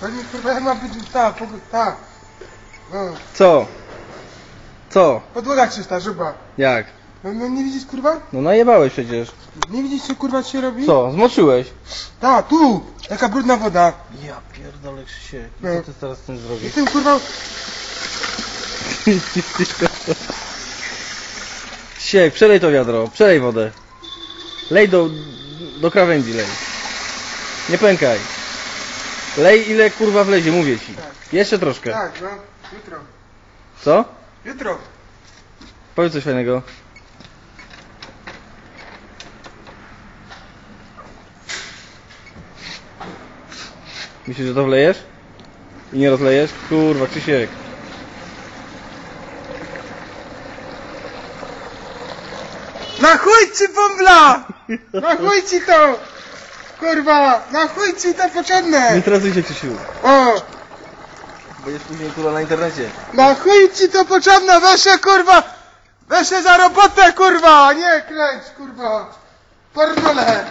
Panie kurwa, jak ma być tak, pog- tak. No. Co? Co? Podłoga czysta, żuba. Jak? No, no nie widzisz kurwa? No najebałeś przecież. Nie widzisz co kurwa się robi? Co? Zmoczyłeś? Ta, tu! Jaka brudna woda. Ja pierdolę Krzysiek. No. Co ty teraz z tym I zrobisz? tym kurwa... Krzysiek, przelej to wiadro, przelej wodę. Lej do, do krawędzi lej. Nie pękaj. Lej ile kurwa wlezie, mówię ci. Jeszcze troszkę. Tak, no. Jutro. Co? Jutro. Powiedz coś fajnego. Myślisz, że to wlejesz? I nie rozlejesz? Kurwa, Krzysiek. Na chuj ci bąbla! Na chuj ci to! Kurwa, na chuj ci to Nie potrzebne! stresuj się, Krzysiu. O! Będziesz później kurwa na internecie. Na chuj ci to potrzebne, weź się kurwa! Weź się za robotę kurwa, nie kręć kurwa! Pornole!